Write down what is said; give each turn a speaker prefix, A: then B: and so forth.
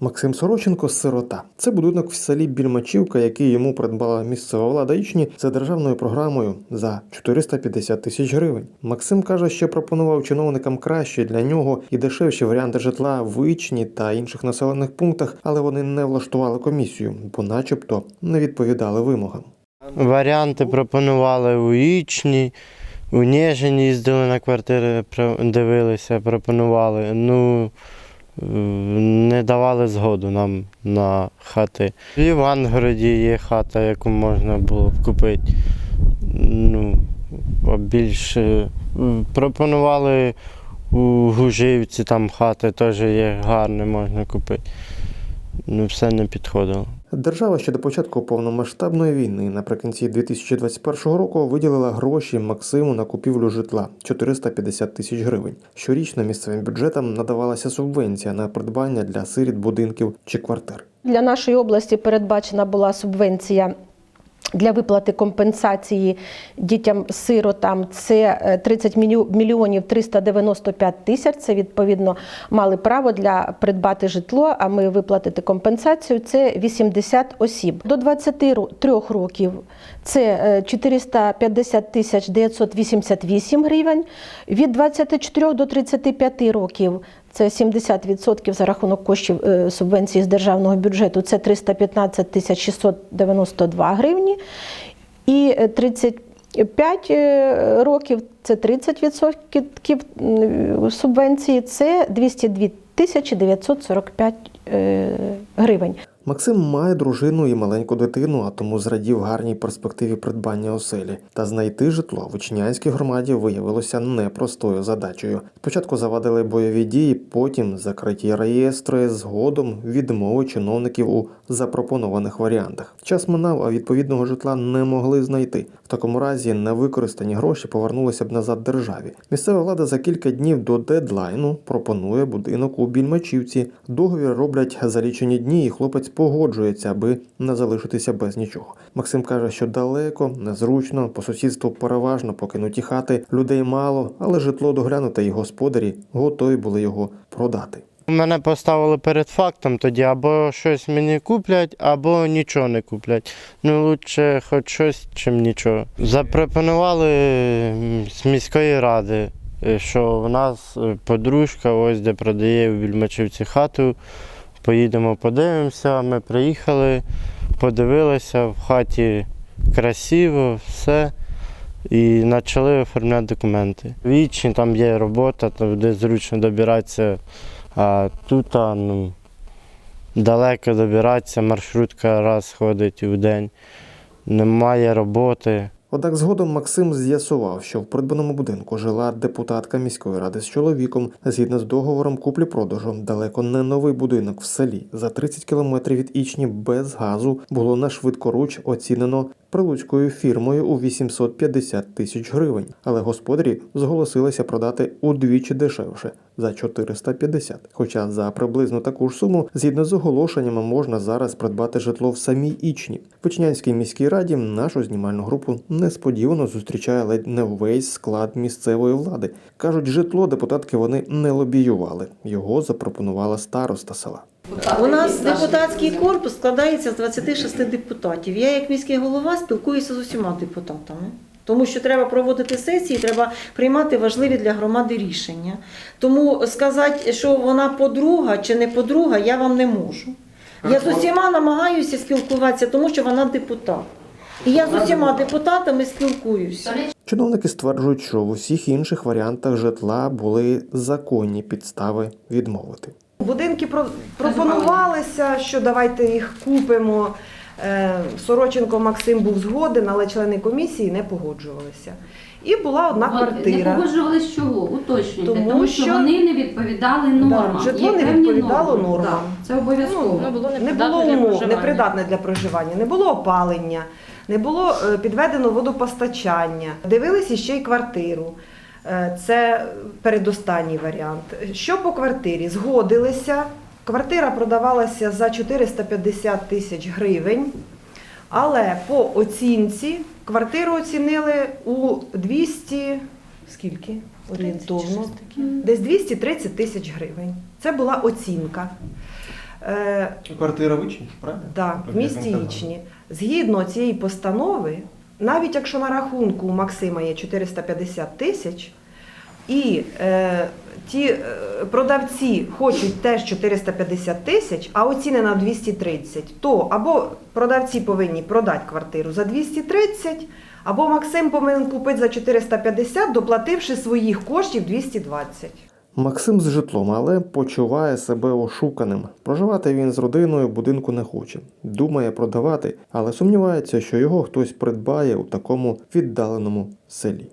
A: Максим Сороченко сирота. Це будинок в селі Більмачівка, який йому придбала місцева влада Ічні за державною програмою за 450 тисяч гривень. Максим каже, що пропонував чиновникам кращі для нього і дешевші варіанти житла в Ічні та інших населених пунктах, але вони не влаштували комісію, бо, начебто, не відповідали вимогам.
B: Варіанти пропонували у Ічні, у Ніжині їздили на квартири, дивилися, пропонували. Ну, не давали згоду нам на хати. В Івангороді є хата, яку можна було б купити. Ну, більше пропонували у Гужівці, там хати теж є гарне, можна купити. Ну, все не підходило.
A: Держава ще до початку повномасштабної війни наприкінці 2021 року виділила гроші Максиму на купівлю житла 450 тисяч гривень. Щорічно місцевим бюджетам надавалася субвенція на придбання для сиріт будинків чи квартир.
C: Для нашої області передбачена була субвенція. Для виплати компенсації дітям-сиротам це е, 30 мільйонів 395 тисяч. Це відповідно мали право для придбати житло. А ми виплатити компенсацію. Це 80 осіб. До 23 років це е, 450 тисяч 988 гривень. Від 24 до 35 років це 70% за рахунок коштів е, субвенції з державного бюджету. Це 315 тисяч 692 гривні. І е, 35 е, років це 30% субвенції, це 202 тисячі 945 е, гривень.
A: Максим має дружину і маленьку дитину, а тому зрадів гарній перспективі придбання оселі. Та знайти житло в Ічнянській громаді виявилося непростою задачею. Спочатку завадили бойові дії, потім закриті реєстри, згодом відмови чиновників у запропонованих варіантах. Час минав, а відповідного житла не могли знайти. В такому разі невикористані гроші повернулися б назад державі. Місцева влада за кілька днів до дедлайну пропонує будинок у Більмачівці. Договір роблять за лічені дні, і хлопець погоджується, аби не залишитися без нічого. Максим каже, що далеко, незручно, по сусідству переважно покинуті хати, людей мало, але житло доглянуте і господарі готові були його продати.
B: Мене поставили перед фактом, тоді або щось мені куплять, або нічого не куплять. Ну, лучше хоч щось, чим нічого. Запропонували з міської ради, е, що в нас е, подружка ось де продає в Вільмачівці хату. Поїдемо, подивимося. Ми приїхали, подивилися, в хаті красиво, все. І почали оформляти документи. Вічні там є робота, там де зручно добиратися. А тут ну, далеко добиратися, маршрутка раз ходить у день, немає роботи.
A: Однак згодом Максим з'ясував, що в придбаному будинку жила депутатка міської ради з чоловіком. Згідно з договором куплі-продажу, далеко не новий будинок в селі за 30 кілометрів від Ічні без газу було на швидкоруч оцінено прилуцькою фірмою у 850 тисяч гривень. Але господарі зголосилися продати удвічі дешевше за 450. Хоча за приблизно таку ж суму, згідно з оголошеннями, можна зараз придбати житло в самій Ічні. В Ічнянській міській раді нашу знімальну групу несподівано зустрічає ледь не весь склад місцевої влади. кажуть, житло депутатки вони не лобіювали. Його запропонувала староста села.
D: У нас депутатський корпус складається з 26 депутатів. Я, як міський голова, спілкуюся з усіма депутатами. Тому що треба проводити сесії, треба приймати важливі для громади рішення. Тому сказати, що вона подруга чи не подруга, я вам не можу. Я з усіма намагаюся спілкуватися, тому що вона депутат. І я з усіма депутатами спілкуюся.
A: Чиновники стверджують, що в усіх інших варіантах житла були законні підстави відмовити.
E: Будинки про- пропонувалися, що давайте їх купимо. Е, Сороченко Максим був згоден, але члени комісії не погоджувалися. І була одна
F: Не
E: квартира.
F: погоджувались чого? Уточнюйте.
E: Тому
F: Тому, що,
E: що-
F: вони не відповідали нормам.
E: житло
F: Є
E: не відповідало
F: норми.
E: нормам.
F: Да, це обов'язково.
E: Ну,
G: було
E: не було умов, непридатне для проживання, не було опалення, не було е, підведено водопостачання. Дивилися ще й квартиру. Е, Це передостанній варіант. Що по квартирі? Згодилися. Квартира продавалася за 450 тисяч гривень, але по оцінці квартиру оцінили у 200, скільки? Орієнтовно. Десь 230 тисяч гривень. Це була оцінка. Е,
A: Квартира вичні, правильно?
E: Да, в місті Ічні. Згідно цієї постанови, навіть якщо на рахунку у Максима є 450 тисяч, і е, ті е, продавці хочуть теж 450 тисяч, а оцінена 230, то або продавці повинні продати квартиру за 230, або Максим повинен купити за 450, доплативши своїх коштів 220.
A: Максим з житлом, але почуває себе ошуканим. Проживати він з родиною будинку не хоче. Думає продавати, але сумнівається, що його хтось придбає у такому віддаленому селі.